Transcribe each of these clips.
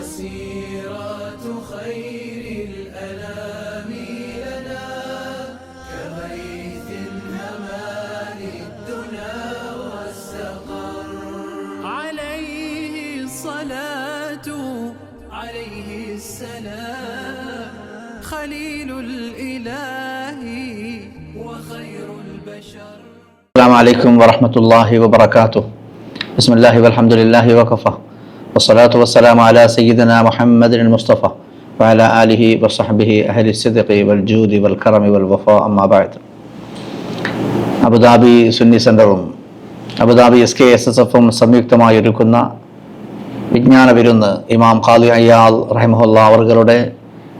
وسيرة خير الأنام لنا كغيث هما للدنا واستقر عليه الصلاة عليه السلام. خليل الإله وخير البشر. السلام عليكم ورحمة الله وبركاته. بسم الله والحمد لله وكفى. വസ്സലാത്തു വസ്സലാം അല സയ്യിദന മുഹമ്മദിൻ മുസ്തഫ വഅല ആലിഹി വസഹബിഹി അഹലി സിദ്ഖി വൽ ജൂദി വൽ കറമി വൽ വഫാ വഫ അമ്മാബായത് അബുദാബി സുന്നി സെന്ററും Abu Dhabi S K S S എഫും സംയുക്തമായി ഒരുക്കുന്ന വിജ്ഞാന വിരുന്ന് ഇമാം ഖാലി അയ്യാൽ റഹിമഹുല്ല അവറുകളുടെ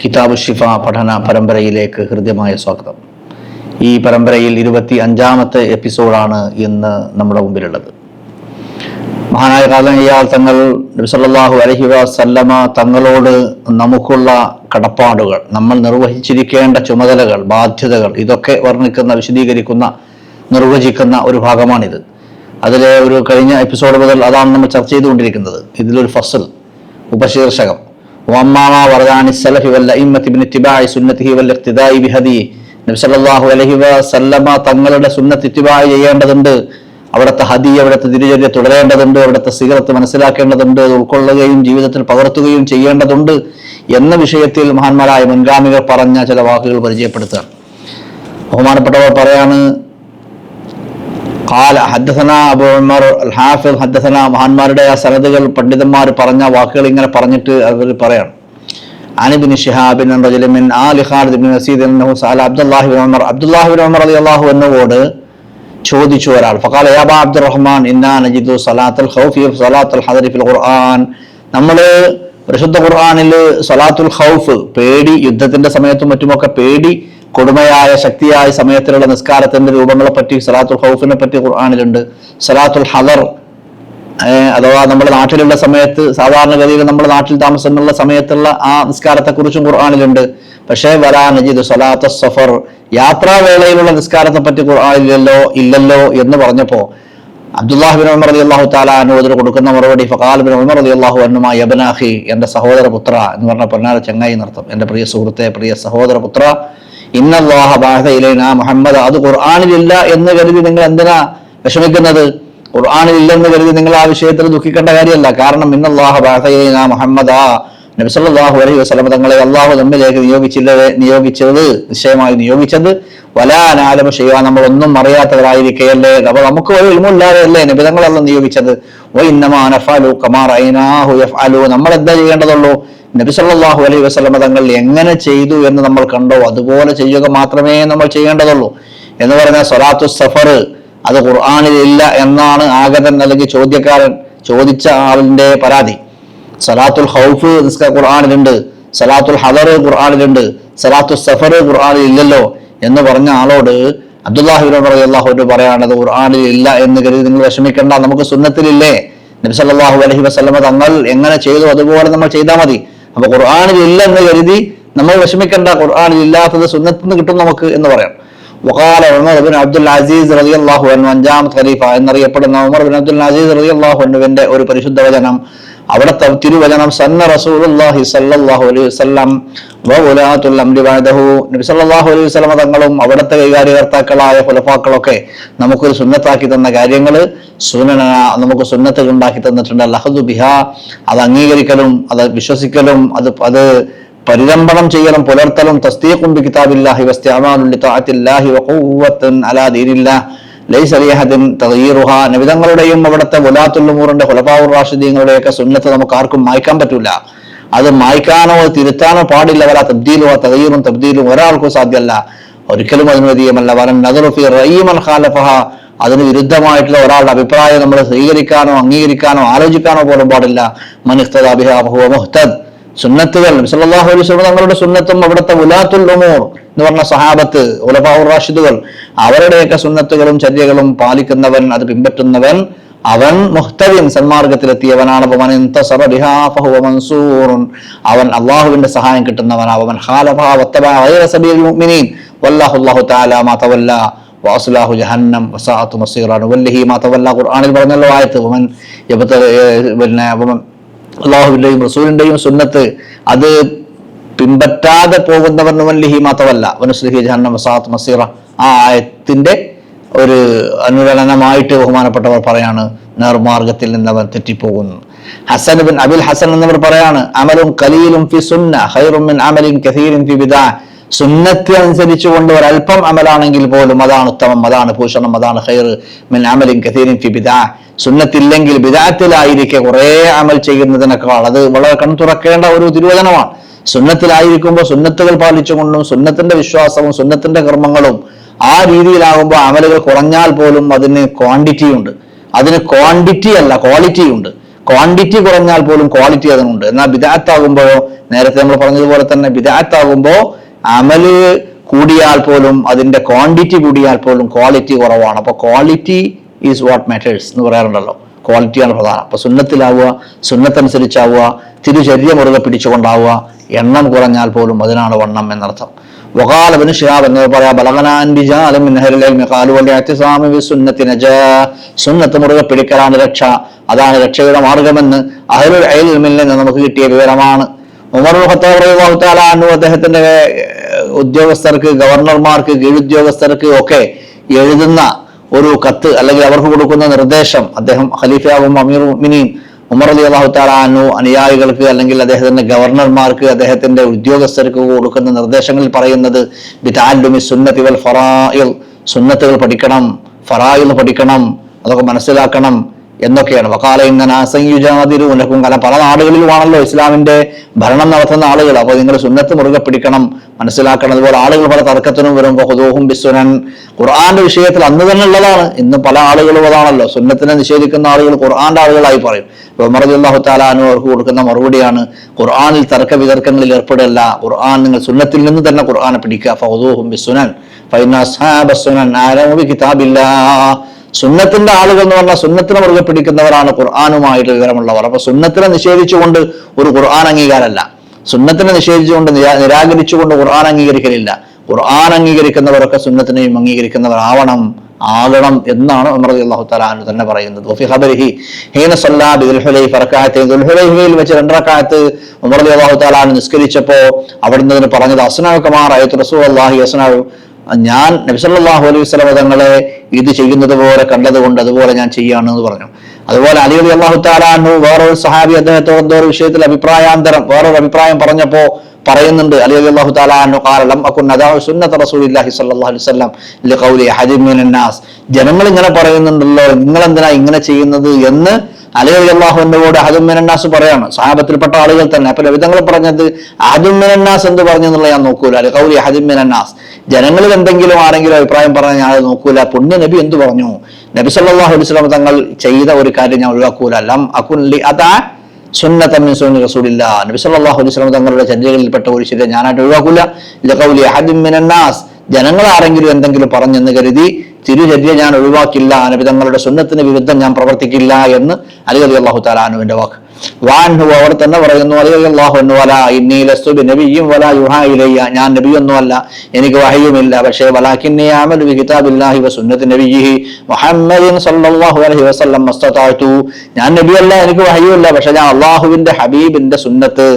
കിതാബ് ഷിഫ പഠന പരമ്പരയിലേക്ക് ഹൃദ്യമായ സ്വാഗതം. ഈ പരമ്പരയിൽ ഇരുപത്തി അഞ്ചാമത്തെ എപ്പിസോഡാണ് ഇന്ന് നമ്മുടെ മുമ്പിലുള്ളത്. മഹാനായ കാലം തങ്ങൾ നബിസല്ലാഹു അലഹി വസല്ലമ തങ്ങളോട് നമുക്കുള്ള കടപ്പാടുകൾ നമ്മൾ നിർവഹിച്ചിരിക്കേണ്ട ചുമതലകൾ ബാധ്യതകൾ ഇതൊക്കെ വർണിക്കുന്ന വിശദീകരിക്കുന്ന നിർവചിക്കുന്ന ഒരു ഭാഗമാണിത്. അതിലെ ഒരു കഴിഞ്ഞ എപ്പിസോഡ് മുതൽ അതാണ് നമ്മൾ ചർച്ച ചെയ്തുകൊണ്ടിരിക്കുന്നത്. ഇതിലൊരു ഫസൽ ഉപശീർഷകം. വല്ല ഇമ്മത്തി ബിൻ ഇത്തിബാഇ സുന്നത്തിഹി വല്ല ഇഖ്തിദാഇ ബിഹദി. നബി സല്ലല്ലാഹു അലൈഹി വസല്ലമ തങ്ങളുടെ സുന്നത്ത് ചെയ്യേണ്ടതുണ്ട്. അവിടുത്തെ ഹതി അവിടുത്തെ തിരിചര്യ തുടരേണ്ടതുണ്ട് അവിടുത്തെ സ്ഥിരത്ത് മനസ്സിലാക്കേണ്ടതുണ്ട് അത് ഉൾക്കൊള്ളുകയും ജീവിതത്തിൽ പകർത്തുകയും ചെയ്യേണ്ടതുണ്ട് എന്ന വിഷയത്തിൽ മഹാന്മാരായ മുൻഗാമികൾ പറഞ്ഞ ചില വാക്കുകൾ പരിചയപ്പെടുത്തുക. ബഹുമാനപ്പെട്ടവർ പറയാണ് കാല ഹദ്ദസന അബു ഉമർ ഹാഫിദ് ഹദ്ദസന മഹാന്മാരുടെ ആ സനതുകൾ പണ്ഡിതന്മാർ പറഞ്ഞ വാക്കുകൾ ഇങ്ങനെ പറഞ്ഞിട്ട് അവർ പറയാണ്. അനിബിൻ ഷിഹാബിൻ റജലിമിൻ ആ ലിഹാദ് ബിൻ നസീദ് അബ്ദുല്ലാഹിബിൻ ഉമർ. അബ്ദുല്ലാഹിബിൻ ഉമർ അലി അള്ളാഹു എന്നവോട് ചോദിച്ചു ഒരാൾ. ഫക്കാൽ ഏബാ അബ്ദുറഹ്മാൻ ഇന്നാ നജിദു സലാത്തുൽ ഖൗഫി സലാത്തുൽ ഹദരിഫിൽ ഖുർആൻ. നമ്മൾ പരിശുദ്ധ ഖുർആാനിൽ സലാത്തുൽ ഖൗഫ് പേടി യുദ്ധത്തിന്റെ സമയത്തും മറ്റുമൊക്കെ പേടി കൊടുമയായ ശക്തിയായ സമയത്തിലുള്ള നിസ്കാരത്തിന്റെ രൂപങ്ങളെ പറ്റി സലാത്തുൽ ഖൗഫിനെ പറ്റി ഖുർആാനിലുണ്ട്. സലാത്തുൽ ഹദർ അഥവാ നമ്മുടെ നാട്ടിലുള്ള സമയത്ത് സാധാരണഗതിയിൽ നമ്മുടെ നാട്ടിൽ താമസമുള്ള സമയത്തുള്ള ആ നിസ്കാരത്തെ കുറിച്ചും ഖുർആാനിലുണ്ട്. പക്ഷേ വരാ നജീദ് സലാത്ത സഫർ യാത്രാവേളയിലുള്ള നിസ്കാരത്തെ പറ്റി ഖുർആാനില്ലല്ലോ ഇല്ലല്ലോ എന്ന് പറഞ്ഞപ്പോൾ അബ്ദുല്ലാഹ് ബിൻ ഉമർ അലി അള്ളാഹു താല അതിന് കൊടുക്കുന്ന മറുപടി ഫഖാൽ ബിൻ ഉമർ അലി അള്ളാഹു അനുമാ യബനാഹി എന്റെ സഹോദര പുത്ര എന്ന് പറഞ്ഞ പൊന്നാര ചങ്ങായി നിർത്തും എന്റെ പ്രിയ സുഹൃത്തെ പ്രിയ സഹോദര പുത്ര ഇന്നല്ലാഹ ബാഹ ഇലൈന മുഹമ്മദ് അത് ഖുർആാനിലില്ല എന്ന് കരുതി നിങ്ങൾ എന്തിനാ വിഷമിക്കുന്നത്? ഖുർആാനിൽ ഇല്ലെന്ന് കരുതി നിങ്ങൾ ആ വിഷയത്തിൽ ദുഃഖിക്കേണ്ട കാര്യമല്ല. കാരണം ഇന്നല്ലാഹ അള്ളാഹു മുഹമ്മദ. നബി സല്ലല്ലാഹു അലൈഹി വസ്ലം തങ്ങളെ അള്ളാഹു നമ്മിലേക്ക് നിയോഗിച്ചില്ലേ നിയോഗിച്ചത് നിശ്ചയമായി നിയോഗിച്ചത്. വലാനാലം ചെയ്യുക നമ്മൾ ഒന്നും അറിയാത്തവരായിരിക്കുകയല്ലേ അപ്പൊ നമുക്ക് ഒരു ഇമില്ലാതെ അല്ലേ നബിതങ്ങളല്ല നിയോഗിച്ചത്? ഓ ഇന്നമാനഫാലു കമാർ നമ്മൾ എന്താ ചെയ്യേണ്ടതുള്ളൂ? നബി സല്ലല്ലാഹു അലൈഹി വസല്ലം തങ്ങൾ എങ്ങനെ ചെയ്തു എന്ന് നമ്മൾ കണ്ടോ? അതുപോലെ ചെയ്യുക മാത്രമേ നമ്മൾ ചെയ്യേണ്ടതുള്ളൂ. എന്ന് പറഞ്ഞ സ്വലാത്തു സഫർ അത് ഖുർആാനിൽ ഇല്ല എന്നാണ് ആഗതൻ അല്ലെങ്കിൽ ചോദ്യക്കാരൻ ചോദിച്ച ആളിന്റെ പരാതി. സലാത്തുൽ ഹൗഫ് ഖുർആാനിലുണ്ട് സലാത്തുൽ ഹദർ ഖുർആാനിലുണ്ട് സലാത്തുൽ സഫർ ഖുർആാനിൽ ഇല്ലല്ലോ എന്ന് പറഞ്ഞ ആളോട് അബ്ദുല്ലാഹിബിൻ അള്ളാഹുവിന്റെ പറയാണത് ഖുർആാനിൽ ഇല്ല എന്ന് കരുതി നിങ്ങൾ വിഷമിക്കേണ്ട നമുക്ക് സുന്നത്തിലില്ലേ? നബി സല്ലാഹു അലഹി വസ്ലമ തങ്ങൾ എങ്ങനെ ചെയ്തു? അതുപോലെ നമ്മൾ ചെയ്താൽ മതി. അപ്പൊ ഖുർആാനിൽ ഇല്ല എന്ന് കരുതി നമ്മൾ വിഷമിക്കേണ്ട ഖുർആാനിൽ ഇല്ലാത്തത് സുന്നത്തിൽ നിന്ന് കിട്ടും നമുക്ക് എന്ന് പറയാം. വകാല ഉമർ ബിൻ അബ്ദുൽ അസീസ് റതി അള്ളാഹു അഞ്ചാമത് ഖലീഫ എന്നറിയപ്പെടുന്ന ഉമർ ബിൻ അബ്ദുൽ അസീസ് റതി അള്ളാഹു അനുവിന്റെ ഒരു പരിശുദ്ധ വചനം. അവിടുത്തെ തിരുവചനം സന്ന റസൂലുല്ലാഹി സല്ലല്ലാഹു അലൈഹി വസല്ലം വഉലാത്തുൽ അംരി ബഅദഹു. നബി സല്ലല്ലാഹു അലൈഹി വസല്ലം തങ്ങളും അവിടുത്തെ കൈകാര്യകർത്താക്കളായ ഖുലഫാക്കളൊക്കെ നമുക്കൊരു സുന്നത്താക്കി തന്ന കാര്യങ്ങൾ സുനന നമുക്ക് സുന്നത്തുകൾ ഉണ്ടാക്കി തന്നിട്ടുണ്ട്. ലഹദു ബിഹ അത് അംഗീകരിക്കലും അത് വിശ്വസിക്കലും അത് അത് പരിരംഭണം ചെയ്യലും പുലർത്തലും തസ്തീഖും ബി കിതാബില്ലാഹി വസ്തിഅമാലുൻ ലിതാഅത്തില്ലാഹി വഖുവ്വത്തുൻ അലാ ദീനില്ലാഹ് ലൈസ ലിയഹദിൻ തഗ്യീറുഹ നബിതങ്ങളുടെയും അവിടുത്തെ ഖുലഫാഉർ റാഷിദീങ്ങളുടെയൊക്കെ സുന്നത്ത് നമുക്ക് ആർക്കും മായ്ക്കാൻ പറ്റൂല. അത് മായ്ക്കാനോ തിരുത്താനോ പാടില്ല. വല തബ്ദീലോ തഗ്യീറും തബ്ദീലും ഒരാൾക്കും സാധ്യമല്ല. ഒരിക്കലും അനുമതിയുമല്ല നദറു നദറുഫി റഈമൻ ഖാലഫഹ. അതിന് വിരുദ്ധമായിട്ടുള്ള ഒരാളുടെ അഭിപ്രായം നമ്മൾ സ്വീകരിക്കാനോ അംഗീകരിക്കാനോ ആലോചിക്കാനോ പോലും പാടില്ല. മനിഖ്തദ ബിഹാ ഫഹുവ മുഹ്തദ്. സുന്നത്തുകൾ. സല്ലല്ലാഹു അലൈഹി വസല്ലം തങ്ങളുടെ സുന്നത്തും അവിടുത്തെ ഉലാത്തുൽ ഉമൂർ എന്ന് പറഞ്ഞ സഹാബത്ത് ഉലഫാഉർ റാഷിദുകൾ അവരുടെയൊക്കെ സുന്നത്തുകളും ചര്യകളും പാലിക്കുന്നവൻ അത് പിൻപറ്റുന്നവൻ അവൻ മുഹ്തവിൻ സന്മാർഗത്തിലെത്തിയവനാണ്. അവൻ അള്ളാഹുവിന്റെ സഹായം തവല്ല വാസുലാഹു ജഹന്നം വസാഅത്തു മസീറാണ് വല്ലഹി മാ തവല്ല ഖുർആനിൽ പറഞ്ഞല്ലോ ആയത്ത്. പിന്നെ വമൻ റസൂലിന്റെയും സുന്നത്ത് അത് പിൻപറ്റാതെ പോകുന്നവർ വല്ലിഹി മാത്രമല്ല. വനുസ്ലിഹി ജഹന്ന മസാത്ത് മസീറ ആ ആയത്തിന്റെ ഒരു അനുരണനമായിട്ട് ബഹുമാനപ്പെട്ടവർ പറയാണ് നേർമാർഗത്തിൽ നിന്ന് അവൻ തെറ്റിപ്പോകുന്നു. ഹസൻ ബിൻ അബിൽ ഹസൻ എന്നവർ പറയാണ് അമലും കലീലും ഫി സുന്ന ഹൈറും മിൻ അമലിൻ കസീരിൻ ഫി ബിദാ. സുന്നത്ത് അനുസരിച്ചുകൊണ്ട് ഒരല്പം അമലാണെങ്കിൽ പോലും അതാണ് ഉത്തമം അതാണ് ഭൂഷണം അതാണ് ഹൈർ മിൻ അമലിൻ കസീരും ഫി ബിദാ. സുന്നത്തില്ലെങ്കിൽ ബിദാത്തിലായിരിക്കെ കുറേ അമൽ ചെയ്യുന്നതിനേക്കാൾ അത് വളരെ കണ് തുറക്കേണ്ട ഒരു തിരുവചനമാണ്. സുന്നത്തിലായിരിക്കുമ്പോൾ സുന്നത്തുകൾ പാലിച്ചുകൊണ്ടും സുന്നത്തിന്റെ വിശ്വാസവും സുന്നത്തിന്റെ കർമ്മങ്ങളും ആ രീതിയിലാകുമ്പോൾ അമലുകൾ കുറഞ്ഞാൽ പോലും അതിന് ക്വാണ്ടിറ്റി ഉണ്ട്. അതിന് ക്വാണ്ടിറ്റി അല്ല ക്വാളിറ്റി ഉണ്ട്. ക്വാണ്ടിറ്റി കുറഞ്ഞാൽ പോലും ക്വാളിറ്റി അതിനുണ്ട്. എന്നാൽ ബിദാത്താകുമ്പോഴോ നേരത്തെ നമ്മൾ പറഞ്ഞതുപോലെ തന്നെ ബിദാത്താകുമ്പോൾ അമൽ കൂടിയാൽ പോലും അതിന്റെ ക്വാണ്ടിറ്റി കൂടിയാൽ പോലും ക്വാളിറ്റി കുറവാണ്. അപ്പോൾ ക്വാളിറ്റി ഈസ് വാട്ട് മാറ്റേഴ്സ് എന്ന് പറയാറുണ്ടല്ലോ. ക്വാളിറ്റിയാണ് പ്രധാനം. അപ്പോൾ സുന്നത്തിലാവുക സുന്നത്തനുസരിച്ചാവുക തിരുചര്യ മുറുകെ പിടിച്ചുകൊണ്ടാവുക എണ്ണം കുറഞ്ഞാൽ പോലും അതിനാണ് വണ്ണം എന്നർത്ഥം. വകാലബിന് ഷിഹാബ് എന്ന് പറയാം ബലഹനാൻബിജാലും സുന്നത്ത് മുറുകെ പിടിക്കലാണ് രക്ഷ. അതാണ് രക്ഷയുടെ മാർഗമെന്ന് അഹലുൽ അയൽമിൽ നമുക്ക് കിട്ടിയ വിവരമാണ്. ഉമർ അദ്ദേഹത്തിന്റെ ഉദ്യോഗസ്ഥർക്ക് ഗവർണർമാർക്ക് കീഴുദ്യോഗസ്ഥർക്ക് ഒക്കെ എഴുതുന്ന ഒരു കത്ത് അല്ലെങ്കിൽ അവർക്ക് കൊടുക്കുന്ന നിർദ്ദേശം അദ്ദേഹം ഖലീഫയാകും അമീർ മിനിയും ഉമർ അലി അള്ളാഹു താലാനു അനുയായികൾക്ക് അല്ലെങ്കിൽ അദ്ദേഹത്തിന്റെ ഗവർണർമാർക്ക് അദ്ദേഹത്തിന്റെ ഉദ്യോഗസ്ഥർക്ക് കൊടുക്കുന്ന നിർദ്ദേശങ്ങളിൽ പറയുന്നത് ബിതാലുമി വൽ ഫറായിൽ സുന്നത്തുകൾ പഠിക്കണം ഫറായിൽ പഠിക്കണം അതൊക്കെ മനസ്സിലാക്കണം. എന്നൊക്കെയാണ്. വക്കാല ഇങ്ങനെ അസംയുജാതിരുനക്കും കാരണം പല നാടുകളിലുമാണല്ലോ ഇസ്ലാമിന്റെ ഭരണം നടത്തുന്ന ആളുകൾ. അപ്പോൾ നിങ്ങൾ സുന്നത്ത് മുറുകെ പിടിക്കണം മനസ്സിലാക്കണം. അതുപോലെ ആളുകൾ പല തർക്കത്തിനും വരുമ്പോൾ ഹുദൂഹും ബിസ്വനൻ ഖുർആന്റെ വിഷയത്തിൽ അന്ന് തന്നെ ഉള്ളതാണ്. ഇന്ന് പല ആളുകളും അതാണല്ലോ. സുന്നത്തിനെ നിഷേധിക്കുന്ന ആളുകൾ ഖുർആന്റെ ആളുകളായി പറയും. ഇപ്പൊ ഉമർ അള്ളാഹു താലാനു അവർക്ക് കൊടുക്കുന്ന മറുപടിയാണ് ഖുർആനിൽ തർക്ക വിതർക്കങ്ങളിൽ ഏർപ്പെടില്ല ഖുർആൻ നിങ്ങൾ സുന്നത്തിൽ നിന്ന് തന്നെ ഖുർആനെ പിടിക്കുക. ഫൗദൂഹും ബിസ്വനൻ ഫൈനാസ് അസ്ഹാബ സുനൻ. ആലമു ബികിതാബില്ലാ സുന്നത്തിന്റെ ആളുകൾ എന്ന് പറഞ്ഞാൽ സുന്നത്തിനെ മുറുകെ പിടിക്കുന്നവരാണ് ഖുർആാനുമായിട്ട് വിവരമുള്ളവർ. അപ്പൊ സുന്നത്തിനെ നിഷേധിച്ചുകൊണ്ട് ഒരു ഖുർആൻ അംഗീകാരമല്ല. സുന്നത്തിനെ നിഷേധിച്ചുകൊണ്ട് നിരാ- നിരാകരിച്ചുകൊണ്ട് ഖുർആൻ അംഗീകരിക്കലില്ല. ഖുർആൻ അംഗീകരിക്കുന്നവരൊക്കെ സുന്നത്തിനെയും അംഗീകരിക്കുന്നവരാവണം ആകണം എന്നാണ് ഉമർ അള്ളാഹു തലാനു തന്നെ പറയുന്നത്. വെച്ച് രണ്ടറക്കാലത്ത് ഉമർ അള്ളാഹു തലാൻ നിസ്കരിച്ചപ്പോ അവിടുന്ന് പറഞ്ഞത് അസ്നാവ് കമാർ അയത്ത് റസൂ അള്ളാഹി അസ്നാവ് ഞാൻ നബിസല്ലാഹു അലൈഹി വസ്ലമ തങ്ങളെ ഇത് ചെയ്യുന്നത് പോലെ കണ്ടത് കൊണ്ട് അതുപോലെ ഞാൻ ചെയ്യാണെന്ന് പറഞ്ഞു. അതുപോലെ അലി അലി അള്ളാഹു താലാഹു വേറൊരു സഹാബി അദ്ദേഹത്തോട് എന്തോ ഒരു വിഷയത്തിൽ അഭിപ്രായാന്തരം വേറൊരു അഭിപ്രായം പറഞ്ഞപ്പോ പറയുന്നുണ്ട്. അലി അലി അള്ളാഹു താലാഹു കാലം സുന്നത്ത് റസൂലില്ലാഹി സല്ലല്ലാഹു അലൈഹി വസല്ലം ലിഖൗലി അഹദിൻ മിനൻ നാസ്. ജനങ്ങൾ ഇങ്ങനെ പറയുന്നുണ്ടല്ലോ നിങ്ങൾ എന്തിനാ ഇങ്ങനെ ചെയ്യുന്നത് എന്ന് അലി അലി അള്ളാഹുവിനോട് അഹദും മിനന്നാസ് പറയാണ്. സഹാബത്തിൽപ്പെട്ട ആളുകൾ തന്നെ. അപ്പൊ ലവിതങ്ങൾ പറഞ്ഞത് അഹദും എന്ന് പറഞ്ഞെന്നുള്ള ഞാൻ നോക്കൂല. അല്ലെ കൗലി അഹദും മിനന്നാസ് ജനങ്ങളിൽ എന്തെങ്കിലും ആരെങ്കിലും അഭിപ്രായം പറഞ്ഞാൽ ഞാൻ അത് നോക്കൂല. പുണ്യ നബി എന്ത് പറഞ്ഞു? നബി സല്ലല്ലാഹു അലൈഹി വസല്ലം തങ്ങൾ ചെയ്ത ഒരു കാര്യം ഞാൻ ഒഴിവാക്കൂല. ലം അകുൻ ലി അതാ സുന്നത്തൻ മിൻ സുന്നത്തി റസൂലില്ല നബി സല്ലല്ലാഹു അലൈഹി വസല്ലം തങ്ങളുടെ ചര്യകളിൽപ്പെട്ട ഒരു ശരി ഞാനായിട്ട് ഒഴിവാക്കൂല. ലഖൗലി അഹദിൻ മിനന്നാസ് ജനങ്ങൾ ആരെങ്കിലും എന്തെങ്കിലും പറഞ്ഞെന്ന് കരുതി തിരുചര്യ ഞാൻ ഒഴിവാക്കില്ല. നബി തങ്ങളുടെ സുന്നത്തിന് വിരുദ്ധം ഞാൻ പ്രവർത്തിക്കില്ല എന്ന് അലി അലി അള്ളാഹു താലാനുവിന്റെ വാക്ക്. വാൻഹു അവർ തന്നെ പറയുന്നു അലി അലി വല ഇന്നി ലസ്തു നബിയും വല യുഹാ ഇലയ്യ ഞാൻ നബിയൊന്നുമല്ല എനിക്ക് വഹയുമില്ല പക്ഷേ വലാക്കിന്നി അമലു കിതാബില്ലാഹി വസുന്നത്തി നബിയിഹി മുഹമ്മദിൻ സല്ലല്ലാഹു അലൈഹി വസല്ലം മസ്തതാഅതു ഞാൻ നബിയല്ല എനിക്ക് വഹയുമില്ല പക്ഷേ ഞാൻ അള്ളാഹുവിന്റെ ഹബീബിന്റെ സുന്നത്ത്.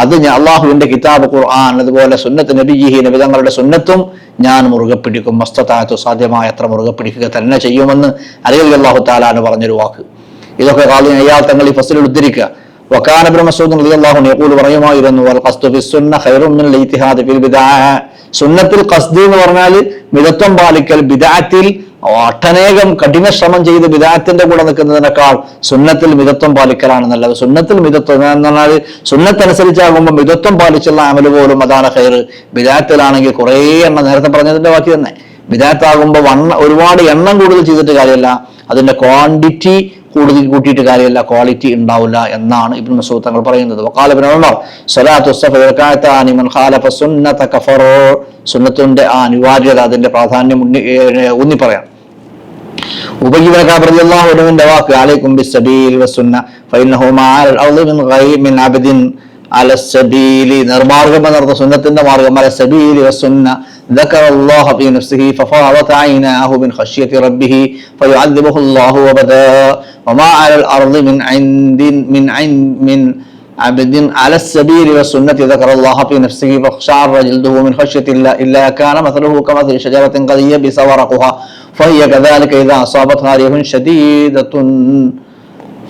അത് ഞാൻ അള്ളാഹുവിന്റെ കിതാബ് ഖുർആൻ അതുപോലെ സുന്നത്ത് നബിഹി നബി തങ്ങളുടെ സുന്നത്തും ഞാൻ മുറുകെ പിടിക്കും. മസ്തത്തായത്തു സാധ്യമായ അത്ര മുറുകെ പിടിക്കുക തന്നെ ചെയ്യുമെന്ന് അലി അള്ളാഹു താലാന്ന് പറഞ്ഞൊരു വാക്ക്. ഇതൊക്കെ കാലിന് അയാൾ തങ്ങൾ ഈ ഫസലിൽ ഉദ്ധരിക്കുക. വക്കാന ബ്രഹ്മസൂദ് അള്ളാഹു യഖൂൽ പറയുമായിരുന്നു സുന്നത്തിൽ ഖസ്ദ് എന്ന് പറഞ്ഞാൽ മിതത്വം പാലിക്കൽ ബിദഅത്തിൽ ഒട്ടനേകം കഠിന ശ്രമം ചെയ്ത് വിദാത്തിന്റെ കൂടെ നിൽക്കുന്നതിനേക്കാൾ സുന്നത്തിൽ മിതത്വം പാലിക്കലാണ് നല്ലത്. സുന്നത്തിൽ മിതത്വം എന്ന് പറഞ്ഞാൽ സുന്നത്തനുസരിച്ചാകുമ്പോൾ മിതത്വം പാലിച്ചുള്ള അമൽ പോലും അതാണ് ഹെയർ വിദാത്തിലാണെങ്കിൽ കുറേ എണ്ണം നേരത്തെ പറഞ്ഞതിന്റെ ബാക്കി തന്നെ. വിദാത്താകുമ്പോൾ വണ്ണ ഒരുപാട് എണ്ണം കൂടുതൽ ചെയ്തിട്ട് കാര്യമല്ല. അതിന്റെ ക്വാണ്ടിറ്റി കൂടുതൽ കൂട്ടിയിട്ട് കാര്യമല്ല ക്വാളിറ്റി ഉണ്ടാവില്ല എന്നാണ് ഇബ്നു മസൂദ് തങ്ങൾ പറയുന്നത്. ഇബ്നു ഉമർ സ്വലാത്തു സുന്നത സുന്നത്തിന്റെ ആ അനിവാര്യത അതിന്റെ പ്രാധാന്യം ഏഹ് ഊന്നി പറയാം. ഉബയ്യബിന്റെ വാക്ക് അലൈക്കും ബിസ്സബീൽ അർളി മിൻ അലസബീലി നിർമാർഗം എന്നർത്ഥം സുന്നത്തിന്റെ മാർഗം അലസബീലി വസുന്ന ذكر الله في نفسه ففاضت عيناه من خشية ربه فيعذبه الله أبدا وما على الأرض من عند من عند من عبد على السبيل والسنة ذكر الله في نفسه فاخشعر جلده من خشية الله إلا كان مثله كمثل شجرة قد يبس ورقها فهي كذلك إذا أصابتها ريح شديدة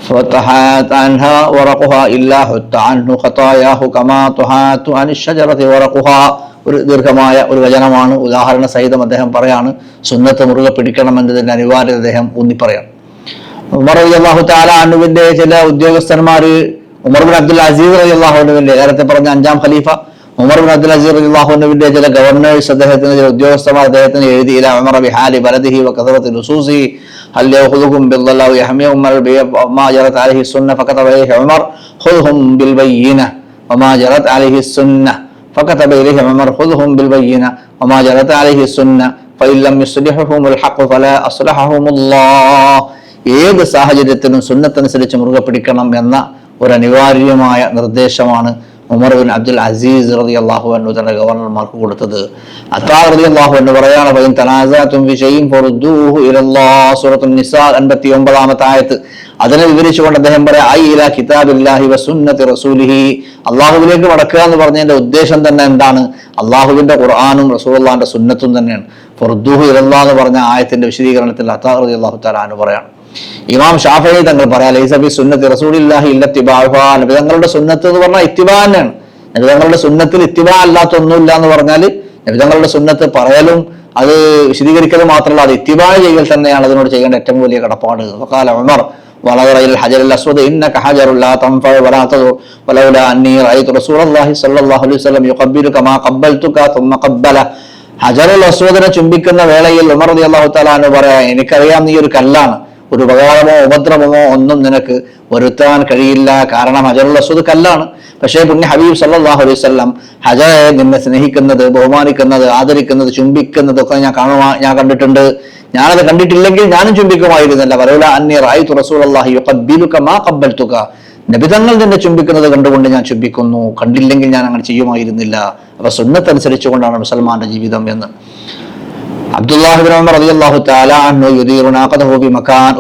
فتحات عنها ورقها إلا حت عنه خطاياه كما تحات عن الشجرة ورقها ഒരു ദീർഘമായ ഒരു വചനമാണ് ഉദാഹരണ സഹിതം അദ്ദേഹം പറയാണ് സുന്നത്ത് മുറുകെ പിടിക്കണം എന്നതിന്റെ അനിവാര്യത അദ്ദേഹം ഊന്നി പറയാണ് ഉമർ അള്ളാഹു താലാനുവിന്റെ ചില ഉദ്യോഗസ്ഥന്മാർ ഉമർ ബിൻ അബ്ദുൽ അസീസ് അലി അള്ളാഹുനുവിന്റെ നേരത്തെ പറഞ്ഞ അഞ്ചാം ഖലീഫ ഉമർ ബിൻ അബ്ദുൽ അസീസ് അലി അള്ളാഹുനുവിന്റെ ചില ഗവർണേഴ്സ് അദ്ദേഹത്തിന് ചില ഉദ്യോഗസ്ഥന്മാർ അദ്ദേഹത്തിന് എഴുതിയില്ല ഉമർ ബിഹാലി ബലദിഹി വകസറത്ത് ലുസൂസി هل يأخذكم بالضلال ويحميهم ما جرت عليه السنة فكتب إليه عمر خذهم بالبينة وما جرت عليه السنة فكتب إليه عمر خذهم بالبينة وما جرت عليه السنة فإن لم يصلحهم الحق فلا أصلحهم الله ഏത് സാഹചര്യത്തിലും സുന്നത്തനുസരിച്ച് മുറുകെ പിടിക്കണം എന്ന ഒരു അനിവാര്യമായ നിർദ്ദേശമാണ് ഉമർ ബിൻ അബ്ദുൽ അസീസ് റതി അള്ളാഹു അന്നു തന്റെ ഗവർണർമാർക്ക് കൊടുത്തത്. അത്താ റതി അള്ളാഹു എന്ന് പറയാണ് പയ്യൻ തനാസാത്തും വിഷയും നിസാ അൻപത്തി ഒമ്പതാമത്തെ ആയത്ത്. അതിനെ വിവരിച്ചുകൊണ്ട് അദ്ദേഹം പറയാം ഐ ഇല കിതാബില്ലാഹി വസുന്നത്തി റസൂലിഹി. അള്ളാഹുവിലേക്ക് മടക്കുക എന്ന് പറഞ്ഞതിന്റെ ഉദ്ദേശം തന്നെ എന്താണ്? അള്ളാഹുവിന്റെ ഖുർആാനും റസൂള്ളാന്റെ സുന്നത്തും തന്നെയാണ്. ഫുർദുഹു ഇലല്ലാ എന്ന് പറഞ്ഞ ആയത്തിന്റെ വിശദീകരണത്തിൽ അത്താ റതി അള്ളാഹു തലാന്ന് പറയാണ്. ഇമാം ഷാഫി തങ്ങൾ പറയാം ലൈസബി സുന്നത്ത് റസൂലില്ലാഹി ഇല്ലത്തിബാഹ നബി തങ്ങളുടെ സുന്നത്ത് എന്ന് പറഞ്ഞാൽ ഇത്തിബാനാണ് നബി തങ്ങളുടെ സുന്നത്തിൽ ഇത്തിബാ അല്ലാത്ത ഒന്നുമില്ല എന്ന് പറഞ്ഞാൽ നബി തങ്ങളുടെ സുന്നത്ത് പറയലും അത് വിശദീകരിക്കലും മാത്രമല്ല അത് ഇത്തിബാ ചെയ്യൽ തന്നെയാണ് അതിനോട് ചെയ്യേണ്ട ഏറ്റവും വലിയ കടപ്പാട്. ഉമർ ഹജറുൽ അസ്വദ് ഇന്നക ഹജറുല്ലാ അന്നി റഅയ്തു റസൂലുള്ളാഹി സ്വല്ലല്ലാഹു അലൈഹി വസല്ലം മാ ഖബ്ബൽതുക ഖബ്ബല. ഹജറുൽ അസ്വദിനെ ചുംബിക്കുന്ന വേളയിൽ ഉമർ റളിയല്ലാഹു തആല അൻഹു പറയാ എനിക്കറിയാം നീ ഒരു കല്ലാണ്. ഒരു ഉപകാരമോ ഉപദ്രവമോ ഒന്നും നിനക്ക് വരുത്താൻ കഴിയില്ല. കാരണം ഹജറുള്ള സ്വത് കല്ലാണ്. പക്ഷേ പുണ്യ ഹബീബ് സല്ലാഹു അലൈഹി സ്വല്ലാം ഹജറെ നിന്നെ സ്നേഹിക്കുന്നത് ബഹുമാനിക്കുന്നത് ആദരിക്കുന്നത് ചുംബിക്കുന്നത് ഒക്കെ ഞാൻ കാണുവാ ഞാൻ കണ്ടിട്ടുണ്ട്. ഞാനത് കണ്ടിട്ടില്ലെങ്കിൽ ഞാനും ചുംബിക്കുമായിരുന്നില്ല. വരൂല അന്നി റായിത്തു റസൂൽ അള്ളാഹി മാ കബ്ബൽത്തുക നബിതങ്ങൾ നിന്നെ ചുംബിക്കുന്നത് കണ്ടുകൊണ്ട് ഞാൻ ചുംബിക്കുന്നു. കണ്ടില്ലെങ്കിൽ ഞാൻ അങ്ങനെ ചെയ്യുമായിരുന്നില്ല. അപ്പൊ സുന്നത്തനുസരിച്ചുകൊണ്ടാണ് മുസൽമാന്റെ ജീവിതം എന്ന്. ഉമർ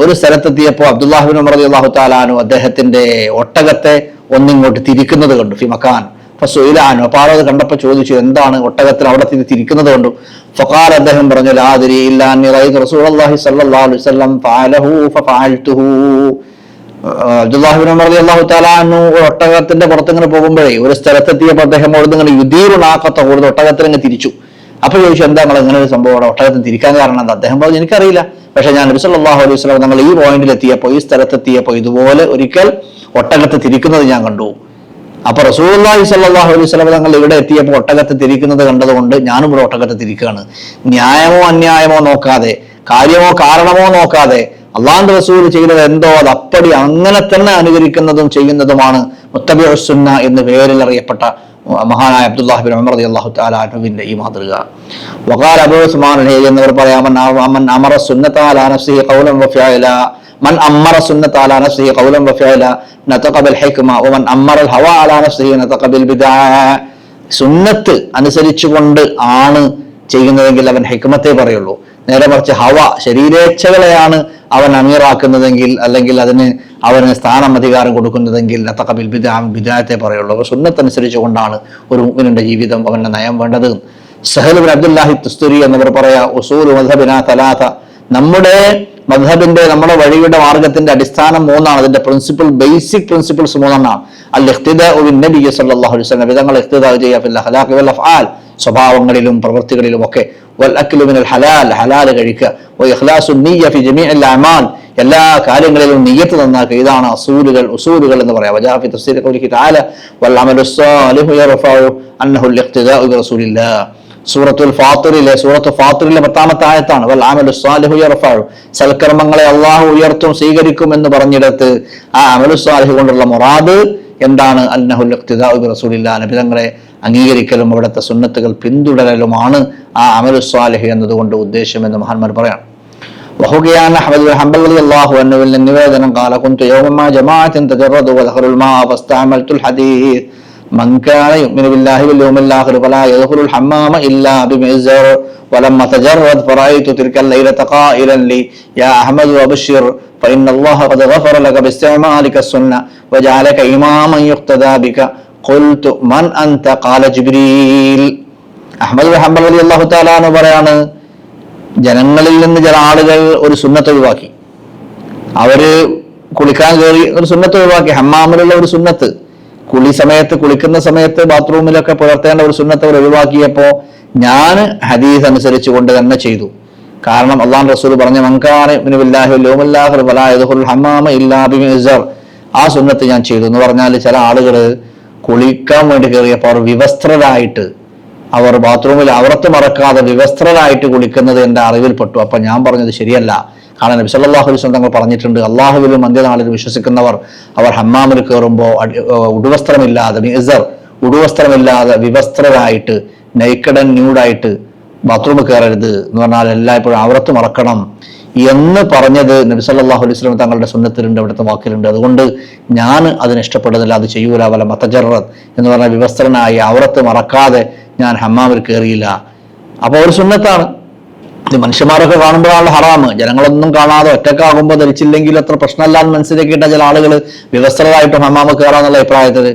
ഒരു സ്ഥലത്തെത്തിയപ്പോൾ അബ്ദുല്ലാഹിബിൻ ഉമർ അലി അള്ളാഹു താലാനു അദ്ദേഹത്തിന്റെ ഒട്ടകത്തെ ഒന്നിങ്ങോട്ട് തിരിക്കുന്നത് കണ്ടു ഫി മക്കാൻ ഫസുയിലാനു അപ്പോൾ ആളത് കണ്ടപ്പോൾ ചോദിച്ചു എന്താണ് ഒട്ടകത്തിൽ അവിടെ തിരി തിരിക്കുന്നത് കണ്ടു. ഫഖാൽ അദ്ദേഹം പറഞ്ഞു അബ്ദുല്ലാഹിബിൻ ഉമർ റളിയല്ലാഹു തആല താലാനു ഒട്ടകത്തിന്റെ പുറത്തിങ്ങനെ പോകുമ്പോഴേ ഒരു സ്ഥലത്തെത്തിയപ്പോൾ അദ്ദേഹം അവിടുന്ന് ഇങ്ങനെ കൂടുതൽ ഒട്ടകത്തിൽ അങ്ങ് തിരിച്ചു. അപ്പൊ ചോദിച്ചു എന്താ നിങ്ങൾ ഇങ്ങനെ ഒരു സംഭവം ഒട്ടകത്തിന് തിരിക്കാൻ കാരണം? എന്താ? അദ്ദേഹം പറഞ്ഞു എനിക്കറിയില്ല. പക്ഷെ ഞാൻ നബി സല്ലല്ലാഹു അലൈഹി വസല്ലം നമ്മൾ ഈ പോയിന്റിൽ എത്തിയപ്പോൾ ഈ സ്ഥലത്തെത്തിയപ്പോൾ ഇതുപോലെ ഒരിക്കൽ ഒട്ടകത്തെ തിരിക്കുന്നത് ഞാൻ കണ്ടു. അപ്പൊ റസൂലുള്ളാഹി സല്ലാഹു അലൈഹി വസല്ലം തങ്ങൾ ഇവിടെ എത്തിയപ്പോൾ ഒട്ടകത്തെ തിരിക്കുന്നത് കണ്ടതുകൊണ്ട് ഞാനും ഇവിടെ ഒട്ടകത്തെ തിരിക്കുകയാണ്. ന്യായമോ അന്യായമോ നോക്കാതെ കാര്യമോ കാരണമോ നോക്കാതെ അള്ളാഹുന്റെ റസൂൽ ചെയ്തത് എന്തോ അത് അപ്പടി അങ്ങനെ തന്നെ അനുകരിക്കുന്നതും ചെയ്യുന്നതുമാണ് മുത്തബിസുന്ന എന്ന് പേരിൽ അറിയപ്പെട്ട മഹാനായ അബ്ദുല്ലാഹിബിൻ അമർ റളിയല്ലാഹു തആല അൻഹുവിന്റെ ഈ മാതൃക. വഖാല അബുസ്മാൻ എന്നിവർ പറയാം അമൻ അമറ സുന്നത അലാ നഫ്സിഹി ഖൗലൻ വഫിഅല മൻ അമറ സുന്നത അലാ നഫ്സിഹി ഖൗലൻ വഫിഅല നതഖബൽ അമറ അൽ ഹവ അലാ നഫ്സിഹി നതഖബൽ സുന്നത്ത് അനുസരിച്ചുകൊണ്ട് ആണ് ചെയ്യുന്നതെങ്കിൽ അവൻ ഹിക്മത്തെ പറയുള്ളൂ. നേരെ മറിച്ച് ഹവ ശരീരേച്ഛകളെയാണ് അവൻ അമീറാക്കുന്നതെങ്കിൽ അല്ലെങ്കിൽ അതിന് അവന് സ്ഥാനം അധികാരം കൊടുക്കുന്നതെങ്കിൽ നത്തക്കബിൽ ബിദാ ബിദായത്തെ പറയുള്ളൂ. അപ്പോൾ സുന്നത്തനുസരിച്ച് കൊണ്ടാണ് ഒരു മുഅ്മിനിന്റെ ജീവിതം അവന്റെ നയം വേണ്ടത്. സഹലുബിൻ അബ്ദുല്ലാഹി തുസ്തുരി എന്നവർ പറയാ ഉസൂൽ മധബിന തലാത്ത നമ്മുടെ മധബിന്റെ നമ്മുടെ വഴിയുടെ മാർഗത്തിന്റെ അടിസ്ഥാനം മൂന്നാണ്. അതിന്റെ പ്രിൻസിപ്പിൾ ബേസിക് പ്രിൻസിപ്പിൾസ് മൂന്നെണ്ണാണ് അൽ ഇഖ്തിദാഉ നബി സല്ലല്ലാഹു അലൈഹി വസല്ലം. വിധങ്ങൾ ഇഖ്തിദാ വൽ സ്വഭാവങ്ങളിലും പ്രവൃത്തികളിലും ഒക്കെ. വൽ അക്ലു മിനൽ ഹലാൽ. കഴിക്കുക. വ എല്ലാ കാര്യങ്ങളിലും നിയ്യത്ത് നന്നാക്കുക. ഇതാണ് അസൂലുകൾ ഉസൂലുകൾ എന്ന് പറയാം. വജാഫി തആല. വൽ അമലു സ്സാലിഹു യർഫഉ അന്നഹു അൽ ഇഖ്തിദാഉ ബി റസൂലില്ലാഹ്. സൂറത്തുൽ ഫാത്തിറിലെ സൂറത്ത് ഫാത്തിറിലെ പത്താമത്തെ ആയത്താണ് വൽ അമലു സ്സാലിഹു യർഫഉ സൽക്കർമ്മങ്ങളെ അള്ളാഹു ഉയർത്തും സ്വീകരിക്കും എന്ന് പറഞ്ഞിടത്ത് ആ അമലു സ്വാലിഹ് കൊണ്ടുള്ള മുറാദ് എന്താണ് അന്നഹുൽ ഇഖ്തിദാഉ ബി റസൂലില്ലാഹ് നബിതങ്ങളെ അംഗീകരിക്കലും അവിടുത്തെ സുന്നത്തുകൾ പിന്തുടരലുമാണ് ആ അമലു സ്വാലിഹ് എന്നതുകൊണ്ട് ഉദ്ദേശം എന്ന് മഹാന്മാർ പറയാം وحكيان أحمد بن حنبل رضي الله عنه من نوادنا قال كنت يوما مع جماعة تجردوا وذكروا الماء فاستعملت الحديث മൻകാന യുഅ്മിനു ബില്ലാഹി വൽ യൗമിൽ ആഖിർ ഫലാ യദ്ഖുലുൽ ഹമ്മാമ ഇല്ലാ ബിമിസ്ർ ولما تجرد فرأيت تلك الليلة قائلا لي يا أحمد وبشر فإن الله قد غفر لك باستعمالك السنة وجعلك إماما يقتدى بك قلت من أنت قال جبريل അഹമ്മദ് ബിൻ ഹംബൽ അലി അള്ളാഹു താലാന്ന് പറയാണ് ജനങ്ങളിൽ നിന്ന് ചില ആളുകൾ ഒരു സുന്നത്ത് ഒഴിവാക്കി അവര് കുളിക്കാൻ കയറി ഒരു സുന്നത്ത് ഒഴിവാക്കി ഹമ്മാമിലുള്ള ഒരു സുന്നത്ത് കുളി സമയത്ത് കുളിക്കുന്ന സമയത്ത് ബാത്റൂമിലൊക്കെ പുലർത്തേണ്ട ഒരു സുന്നത്ത് അവർ ഒഴിവാക്കിയപ്പോ ഞാൻ ഹദീസ് അനുസരിച്ച് കൊണ്ട് തന്നെ ചെയ്തു. കാരണം അള്ളാഹു റസൂൽ പറഞ്ഞ മങ്കാറ് ആ സുന്നത്ത് ഞാൻ ചെയ്തു. എന്ന് പറഞ്ഞാൽ ചില ആളുകൾ കുളിക്കാൻ വേണ്ടി കയറിയപ്പോൾ അവർ വിവസ്ത്രരായിട്ട് അവർ ബാത്റൂമിൽ അവർത്ത് മറക്കാതെ വിവസ്ത്രരായിട്ട് കുളിക്കുന്നത് എന്റെ അറിവിൽപ്പെട്ടു. അപ്പൊ ഞാൻ പറഞ്ഞത് ശരിയല്ല. കാരണം നബി സല്ലാഹു അലൈഹി തങ്ങൾ പറഞ്ഞിട്ടുണ്ട് അള്ളാഹുവിലും അന്ത്യനാളിൽ വിശ്വസിക്കുന്നവർ അവർ ഹമ്മാമിൽ കയറുമ്പോൾ ഉടുവസ്ത്രമില്ലാതെ മിസർ ഉടുവസ്ത്രമില്ലാതെ വിവസ്ത്രരായിട്ട് നെയ്ക്കഡൻ ന്യൂഡായിട്ട് ബാത്റൂമിൽ കയറരുത് എന്ന് പറഞ്ഞാൽ എല്ലായ്പ്പോഴും അവർത്ത് മറക്കണം എന്ന് പറഞ്ഞത് നബി സല്ലാഹു അലൈഹി വസല്ലം തങ്ങളുടെ സുന്നത്തിലുണ്ട് അവിടുത്തെ വാക്കിലുണ്ട്. അതുകൊണ്ട് ഞാൻ അതിന് ഇഷ്ടപ്പെടുന്നില്ല അത് ചെയ്യൂല വല മത്തജറത് എന്ന് പറഞ്ഞ വിവസ്ത്രനായി അവർത്ത് മറക്കാതെ ഞാൻ ഹമ്മാമിൽ കയറിയില്ല. അപ്പോൾ ഒരു സുന്നത്താണ്. മനുഷ്യന്മാരൊക്കെ കാണുമ്പോഴാണ് ഹറാമ്. ജനങ്ങളൊന്നും കാണാതെ ഒറ്റക്കാകുമ്പോൾ ധരിച്ചില്ലെങ്കിൽ അത്ര പ്രശ്നമല്ല എന്ന് മനസ്സിലാക്കിയിട്ട ചില ആളുകൾ വ്യവസ്ഥരായിട്ട് ഹമാമ കയറാന്നുള്ള അഭിപ്രായത്തിൽ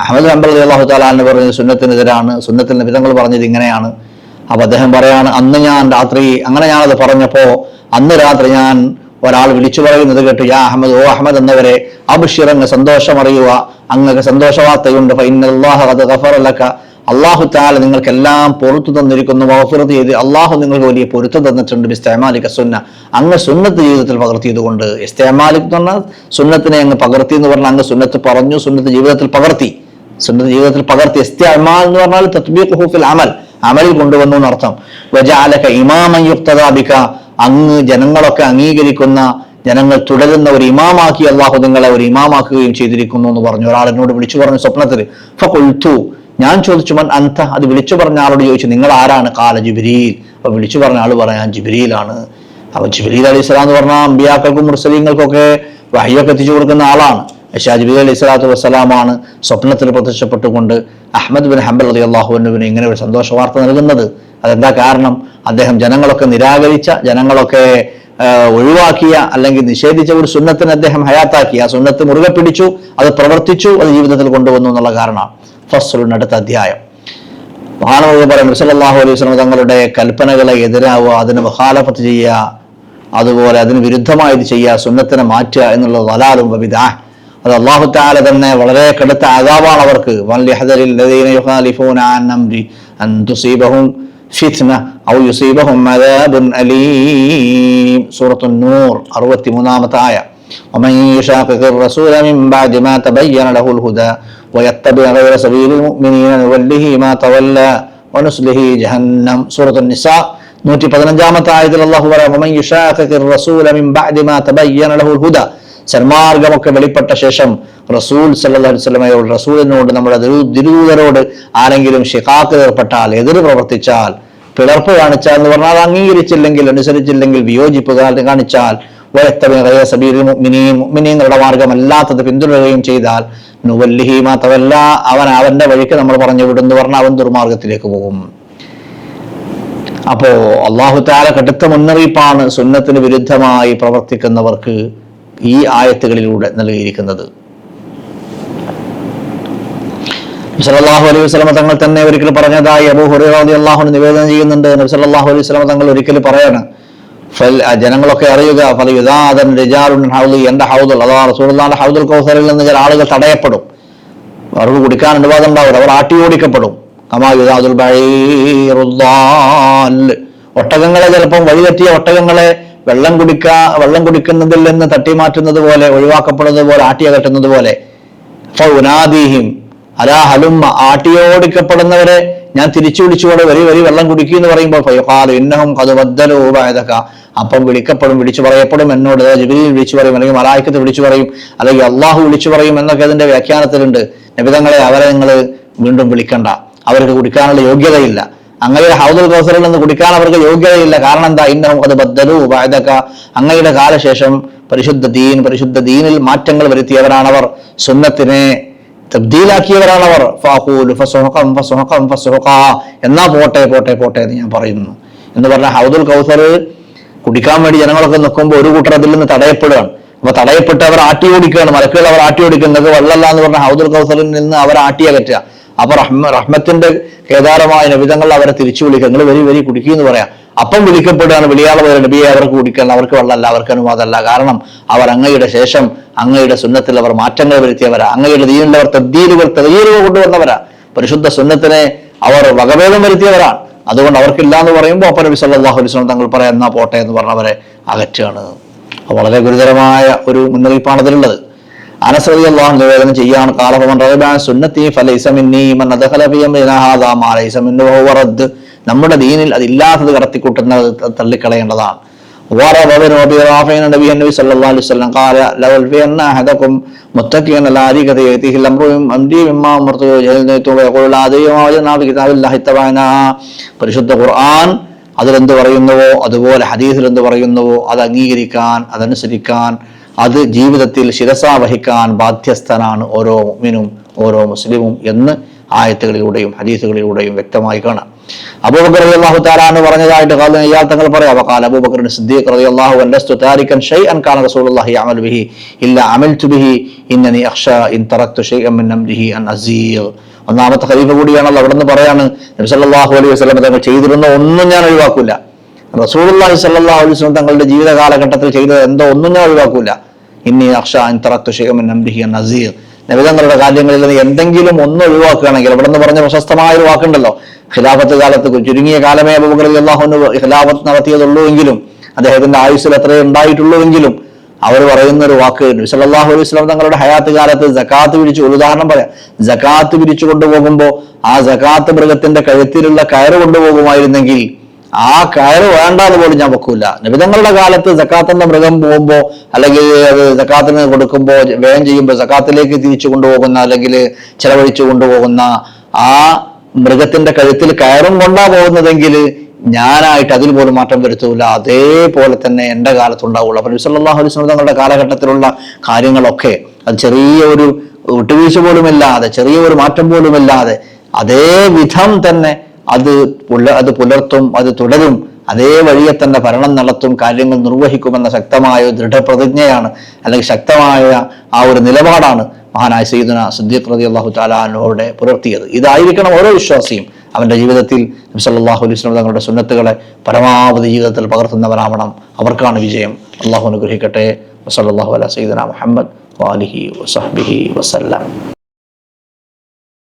അഹമ്മദ് ഹംബൽ അള്ളാഹു താലാന്ന് പറഞ്ഞത് സുന്നത്തിനെതിരാണ്. സുന്നത്തിൽ വിധങ്ങൾ പറഞ്ഞത് ഇങ്ങനെയാണ്. അപ്പൊ അദ്ദേഹം പറയാണ് അന്ന് ഞാൻ രാത്രി അങ്ങനെ ഞാനത് പറഞ്ഞപ്പോൾ അന്ന് രാത്രി ഞാൻ ഒരാൾ വിളിച്ചു പറയുന്നത് കേട്ട് യാ അഹമ്മദ് ഓ അഹമ്മദ് എന്നവരെ അബുഷിർ അങ്ങ് സന്തോഷം അറിയുക അങ്ങക്ക് സന്തോഷവാർത്തയുണ്ട് അള്ളാഹു താല നിങ്ങൾക്കെല്ലാം പൊറത്തു തന്നിരിക്കുന്നു മഹഫിറത്ത് ചെയ്ത് അള്ളാഹു നിങ്ങൾക്ക് വലിയ പൊരുത്തം തന്നിട്ടുണ്ട് ഇസ്തേമാലിക്ക സുന്ന. അങ്ങ് സുന്നത്ത് ജീവിതത്തിൽ പകർത്തിയത് കൊണ്ട് ഇസ്തേമാലിക് എന്ന് പറഞ്ഞാൽ സുന്നത്തിനെ അങ്ങ് പകർത്തി എന്ന് പറഞ്ഞാൽ അങ്ങ് സുന്നത്ത് പറഞ്ഞു സുന്നത്ത് ജീവിതത്തിൽ പകർത്തി. സുന്നത്ത് ജീവിതത്തിൽ പകർത്തി ഇസ്തേമാൽ എന്ന് പറഞ്ഞാൽ തത്ബീഖ് ഹൂഫിൽ അമൽ. അമലിൽ കൊണ്ടുവന്നു എന്നർത്ഥം. വജാലക ഇമാമൻ യുക്തദാബിക അങ്ങ് ജനങ്ങളൊക്കെ അംഗീകരിക്കുന്ന ജനങ്ങൾ തുടരുന്ന ഒരു ഇമാമാക്കി അള്ളാഹു നിങ്ങളെ ഒരു ഇമാമാക്കുകയും ചെയ്തിരിക്കുന്നു എന്ന് പറഞ്ഞു. ഒരാൾ എന്നോട് വിളിച്ചു പറഞ്ഞു സ്വപ്നത്തിൽ ഞാൻ ചോദിച്ചു മൻ അന്ത അത് വിളിച്ചു പറഞ്ഞ ആളോട് ചോദിച്ചു നിങ്ങൾ ആരാണ്? കാല ജിബിരിയിൽ അപ്പൊ വിളിച്ചു പറഞ്ഞ ആൾ പറയാൻ ജിബിരിയിലാണ് അപ്പൊ ജിബിരിൽ അലൈഹി സ്വലാം എന്ന് പറഞ്ഞാൽ അമ്പിയാക്കൾക്കും മുർസലീങ്ങൾക്കൊക്കെ വഹിയൊക്കെ എത്തിച്ചു കൊടുക്കുന്ന ആളാണ്. പക്ഷേ ജിബിലി അലി സ്വലാത്തു വസ്സലാമാണ് സ്വപ്നത്തിൽ പ്രത്യക്ഷപ്പെട്ടുകൊണ്ട് അഹമ്മദ് ബിൻ ഹംബൽ അലി അള്ളാഹുവിന് ഇങ്ങനെ ഒരു സന്തോഷ വാർത്ത നൽകുന്നത്. അതെന്താ കാരണം? അദ്ദേഹം ജനങ്ങളൊക്കെ നിരാകരിച്ച ജനങ്ങളൊക്കെ ഒഴിവാക്കിയ അല്ലെങ്കിൽ നിഷേധിച്ച ഒരു സുന്നത്തിന് അദ്ദേഹം ഹയാത്താക്കി. ആ സുന്നത്ത് മുറുകെ പിടിച്ചു അത് പ്രവർത്തിച്ചു അത് ജീവിതത്തിൽ കൊണ്ടുവന്നു എന്നുള്ള കാരണമാണ്. ഫസ്ലുൻ അടുത്ത അധ്യായം. മഹാനവർ പറയും മുസലല്ലാഹു അലൈഹി വസല്ലം തങ്ങളുടെ കൽപ്പനകളെ എതിരാവുക അതിന് മുഖാലഫത്ത് ചെയ്യുക അതുപോലെ അതിന് വിരുദ്ധമായത് ചെയ്യുക സുന്നത്തിനെ മാറ്റുക എന്നുള്ള വലാലും വിദാ അത് അള്ളാഹു താല തന്നെ വളരെ കടുത്ത അതാവാണ് അവർക്ക് വല്യഹദരിൽ ലദീന യുഖാലിഫൂന അൻ അംരി അൻ തുസീബഹും ഫിത്ന ഔ യുസീബഹും അദാബുൻ അലീം സൂറത്തുൻ നൂർ 63ാമത്തെ ആയ ومن يشاقق الرسول من بعد ما تبين له الهدى ويتبع غير سبيل المؤمنين نوله ما تولى ونسله جهنم سورة النساء നൂറ്റി പതിനഞ്ചാമത്തെ ആയതിൽ അള്ളാഹു പറയാം ومن يشاقق الرسول من بعد ما تبين له الهدى സന്മാർഗമൊക്കെ വെളിപ്പെട്ട ശേഷം റസൂൽ സല്ലാസ്ലമയോട് റസൂലിനോട് നമ്മുടെ ദുരു- ദുരൂതരോട് ആരെങ്കിലും ഷിഖാക്ക് ഏർപ്പെട്ടാൽ എതിർ പ്രവർത്തിച്ചാൽ പിളർപ്പ് കാണിച്ചാൽ എന്ന് പറഞ്ഞാൽ അംഗീകരിച്ചില്ലെങ്കിൽ അനുസരിച്ചില്ലെങ്കിൽ വിയോജിപ്പ് കാണിച്ചാൽ സബീലിൽ മുഅ്മിനീൻ മുഅ്മിനീങ്ങളുടെ മാർഗമല്ലാത്തത് പിന്തുടരുകയും ചെയ്താൽ നുവല്ലിഹി മാത്രമല്ല അവൻ അവന്റെ വഴിക്ക് നമ്മൾ പറഞ്ഞു വിടുന്നു പറഞ്ഞാൽ അവൻ ദുർമാർഗത്തിലേക്ക് പോകും. അപ്പോ അള്ളാഹു താല കടുത്ത മുന്നറിയിപ്പാണ് സുന്നത്തിന് വിരുദ്ധമായി പ്രവർത്തിക്കുന്നവർക്ക് ഈ ആയത്തുകളിലൂടെ നൽകിയിരിക്കുന്നത്. സല്ലല്ലാഹു അലൈഹി വസ്ലമ തങ്ങൾ തന്നെ ഒരിക്കൽ പറഞ്ഞതായി അബൂ ഹുറൈറ റളിയല്ലാഹു നിവേദനം ചെയ്യുന്നുണ്ട്. നബി അലൈഹി വസ്ലമ തങ്ങൾ ഒരിക്കൽ പറയാണ് ജനങ്ങളൊക്കെ അറിയുക ഫൽ യുദാദൻ റിജാലുൻ ഹൗദി എന്റെ ഹൗദുൽ അഥവാ റസൂലുള്ളാഹിന്റെ ഹൗദുൽ കൗസറിൽ നിന്ന് ചില ആളുകൾ തടയപ്പെടും. അവർക്ക് കുടിക്കാൻ അനുവാദം ഉണ്ടാവില്ല അവർ ആട്ടി ഓടിക്കപ്പെടും. കമാ യുദാദുൽ ബഈറുദ്ദാൽ ഒട്ടകങ്ങളെ ചിലപ്പം വഴിതെറ്റിയ ഒട്ടകങ്ങളെ വെള്ളം കുടിക്കാ വെള്ളം കുടിക്കുന്നതിൽ നിന്ന് തട്ടി മാറ്റുന്നത് പോലെ ഒഴിവാക്കപ്പെടുന്നത് പോലെ ആട്ടിയകറ്റുന്നത് പോലെ. ഫൗനാദീഹിം. അലാ ഹലുമ്മ. ആട്ടിയോടിക്കപ്പെടുന്നവരെ ഞാൻ തിരിച്ചു വിളിച്ചുകൊണ്ട് വരി വരി വെള്ളം കുടിക്കുക എന്ന് പറയുമ്പോൾ ഇന്നഹും അത് ബദ്ദലൂ അപ്പം വിളിക്കപ്പെടും വിളിച്ചു പറയപ്പെടും എന്നോട്. ജിബ്രീൽ വിളിച്ചു പറയും അല്ലെങ്കിൽ മലായിക്കത്ത് വിളിച്ചു പറയും അല്ലെങ്കിൽ അള്ളാഹു വിളിച്ചു പറയും എന്നൊക്കെ അതിന്റെ വ്യാഖ്യാനത്തിലുണ്ട്. നിബിതങ്ങളെ അവരെ നിങ്ങൾ വീണ്ടും വിളിക്കണ്ട. അവർക്ക് കുടിക്കാനുള്ള യോഗ്യതയില്ല. അങ്ങയുടെ ഹൗദുൽ കൗസറിൽ നിന്ന് കുടിക്കാൻ അവർക്ക് യോഗ്യതയില്ല. കാരണം എന്താ? ഇന്നും അത് ബദ്ദലു വായതക്ക അങ്ങയുടെ കാലശേഷം പരിശുദ്ധ ദീൻ പരിശുദ്ധ ദീനിൽ മാറ്റങ്ങൾ വരുത്തിയവരാണവർ. സുന്നത്തിനെ തബ്ദീലാക്കിയവരാണവർ. എന്നാ പോട്ടെ പോട്ടെ പോട്ടെ എന്ന് ഞാൻ പറയുന്നു. എന്ന് പറഞ്ഞ ഹൗദുൽ കൗസർ കുടിക്കാൻ വേണ്ടി ജനങ്ങളൊക്കെ നിൽക്കുമ്പോൾ ഒരു കൂട്ടർ അതിൽ നിന്ന് തടയപ്പെടുകയാണ്. അപ്പൊ തടയപ്പെട്ട് അവർ ആട്ടി ഓടിക്കുകയാണ്. മലക്കുകൾ അവർ ആട്ടി ഓടിക്കുന്നത് വെള്ളല്ല എന്ന് പറഞ്ഞ ഹൗദുൽ കൗസറിൽ നിന്ന് അവർ ആട്ടിയകറ്റുക അപ്പൊ റഹ്മ റഹ്മത്തിന്റെ കേദാരമായ നബിതങ്ങൾ അവരെ തിരിച്ചു വിളിക്കുക. നിങ്ങൾ വരി വരി കുടിക്കുക എന്ന് പറയാം. അപ്പം വിളിക്കപ്പെടുകയാണ് വിളിയാളെ പോലെ നബിയെ അവർക്ക് കുടിക്കണം അവർക്ക് വെള്ളമല്ല അവർക്ക് അനുവാദമല്ല. കാരണം അവർ അങ്ങയുടെ ശേഷം അങ്ങയുടെ സുന്നത്തിൽ അവർ മാറ്റങ്ങൾ വരുത്തിയവരാ. അങ്ങയുടെ ദീനിലവർ തദ്ദീലുകൾ തെളിയലുകൾ കൊണ്ടുവന്നവരാ. പരിശുദ്ധ സുന്നത്തിനെ അവർ വകഭേദം വരുത്തിയവരാണ് അതുകൊണ്ട് അവർക്കില്ല എന്ന് പറയുമ്പോൾ അപ്പൊ നബി സല്ലല്ലാഹു അലൈഹി വസല്ലം തങ്ങൾ പറയാം എന്നാ പോട്ടെ എന്ന് പറഞ്ഞവരെ അകറ്റുകയാണ്. വളരെ ഗുരുതരമായ ഒരു മുന്നറിയിപ്പാണ് അതിലുള്ളത്. അനസ് റളിയല്ലാഹു അൻഹു നിവേദനം ചെയ്യാണ് കാലഹമൻ റബാൻ സുന്നത്തി ഫലൈസ മിന്നി മൻ അദ്ഖല ഫി അംരിനാ ഹാദാ മാ ലൈസ മിന്നു വഹുവ റദ്ദ് നമ്മുടെ ദീനിൽ അതില്ലാത്തത് കടത്തിക്കൂട്ടുന്നത് ത- തള്ളിക്കളയേണ്ടതാണ് وروى ابن ابي رافع عن النبي النبي صلى الله عليه وسلم قال لو الفين احدكم متكئا على اريكته ياتيه الامر من امري مما امرت جهلت ويقول لا ادري ما وجدنا في كتاب الله اتبعنا പരിശുദ്ധ ഖുർആൻ അതിലെന്ത് പറയുന്നുവോ അതുപോലെ ഹദീസിൽ എന്ത് പറയുന്നുവോ അത് അംഗീകരിക്കാൻ അതനുസരിക്കാൻ അത് ജീവിതത്തിൽ ശിരസ വഹിക്കാൻ ബാധ്യസ്ഥനാണ് ഓരോ മുഅ്മിനും ഓരോ മുസ്ലിമും എന്ന് ആയത്തുകളിലൂടെയും ഹദീസുകളിലൂടെയും വ്യക്തമായി കാണാം. അബൂബക്കർ അള്ളാഹു തആല എന്ന് പറഞ്ഞതായിട്ട് കാലം ഇയാൾ തങ്ങൾ പറയാം വഖാല അബൂബക്കർ സിദ്ദീഖ് അല്ലസ്തു താരിക്കൻ താരികൻ ഷൈഅൻ കാന റസൂലുള്ളാഹി അമൽ ബിഹി ഇല്ല അമൽതു ബിഹി ഇന്നനി അഖ്ഷ ഇൻ തറക്തു ഷൈഅൻ മിൻ അംരിഹി അൻ അസീർ. ഒന്നാമത്തെ ഖലീഫ കൂടിയാണല്ലോ അവിടെ നിന്ന് പറയാണ് നബി സല്ലല്ലാഹു അലൈഹി വസല്ലം തങ്ങൾ ചെയ്തിരുന്ന ഒന്നും ഞാൻ ഒഴിവാക്കൂല. റസൂലുള്ളാഹി സല്ലല്ലാഹു അലൈഹി വസല്ലം തങ്ങളുടെ ജീവിത കാലഘട്ടത്തിൽ ചെയ്തത് എന്തോ ഒന്നും ഞാൻ ഒഴിവാക്കൂല. ഇന്നി അക്ഷ ഇൻ തറക്തു ഷൈഅൻ മിൻ അംരിഹി അൻ അസീർ നബിതങ്ങളുടെ കാര്യങ്ങളിൽ നിന്ന് എന്തെങ്കിലും ഒന്ന് ഒഴിവാക്കുകയാണെങ്കിൽ ഇവിടെ നിന്ന് പറഞ്ഞ പ്രശസ്തമായ ഒരു വാക്കുണ്ടല്ലോ. ഖിലാഫത്ത് കാലത്ത് ചുരുങ്ങിയ കാലമേ അബൂബക്കർ അള്ളാഹുന് ഖിലാഫത്ത് നടത്തിയതുള്ളൂ എങ്കിലും അദ്ദേഹത്തിന്റെ ആയുസ്സിൽ അത്രേ ഉണ്ടായിട്ടുള്ളൂ എങ്കിലും അവർ പറയുന്ന ഒരു വാക്ക് അള്ളാഹു അലൈഹി വസല്ലം തങ്ങളുടെ ഹയാത്ത് കാലത്ത് ജക്കാത്ത് പിരിച്ചു ഒരു ഉദാഹരണം പറയാം. ജക്കാത്ത് പിരിച്ചു കൊണ്ടുപോകുമ്പോൾ ആ ജക്കാത്ത് മൃഗത്തിന്റെ കഴുത്തിലുള്ള കയറ് കൊണ്ടുപോകുമായിരുന്നെങ്കിൽ ആ കയറ് വേണ്ടാന്ന് പോലും ഞാൻ വെക്കൂല. നിബിധങ്ങളുടെ കാലത്ത് സക്കാത്തിന്റെ മൃഗം പോകുമ്പോൾ അല്ലെങ്കിൽ അത് ജക്കാത്തിന് കൊടുക്കുമ്പോ വ്യയം ചെയ്യുമ്പോൾ ജക്കാത്തിലേക്ക് തിരിച്ചു കൊണ്ടുപോകുന്ന അല്ലെങ്കിൽ ചെലവഴിച്ചു കൊണ്ടുപോകുന്ന ആ മൃഗത്തിന്റെ കഴുത്തിൽ കയറും കൊണ്ടാ പോകുന്നതെങ്കിൽ ഞാനായിട്ട് അതിൽ പോലും മാറ്റം വരുത്തൂല. അതേപോലെ തന്നെ എന്റെ കാലത്തുണ്ടാവുള്ളൂ. അപ്പൊ നബിസല്ലാഹു അലൈഹി തങ്ങളുടെ കാലഘട്ടത്തിലുള്ള കാര്യങ്ങളൊക്കെ അത് ചെറിയ ഒരു വിട്ടുവീഴ്ച പോലുമില്ലാതെ ചെറിയ ഒരു മാറ്റം പോലുമില്ലാതെ അതേ വിധം തന്നെ അത് അത് പുലർത്തും അത് തുടരും. അതേ വഴിയെ തന്നെ ഭരണം നടത്തും കാര്യങ്ങൾ നിർവഹിക്കുമെന്ന ശക്തമായ ദൃഢപ്രതിജ്ഞയാണ് അല്ലെങ്കിൽ ശക്തമായ ആ ഒരു നിലപാടാണ് മഹാനായ സീദുന സിദ്ദീഖ് റതി അള്ളാഹു താലാനോടെ പുലർത്തിയത്. ഇതായിരിക്കണം ഓരോ വിശ്വാസിയും. അവന്റെ ജീവിതത്തിൽ നബി സല്ലല്ലാഹു അലൈഹി സ്വലം തങ്ങളുടെ സുന്നത്തുകളെ പരമാവധി ജീവിതത്തിൽ പകർത്തുന്നവരാവണം അവർക്കാണ് വിജയം. അള്ളാഹു അനുഗ്രഹിക്കട്ടെ. വസല്ലല്ലാഹു അല്ല സീദന മുഹമ്മദ് വാലിഹി വസഹ്ബിഹി വസല്ലം.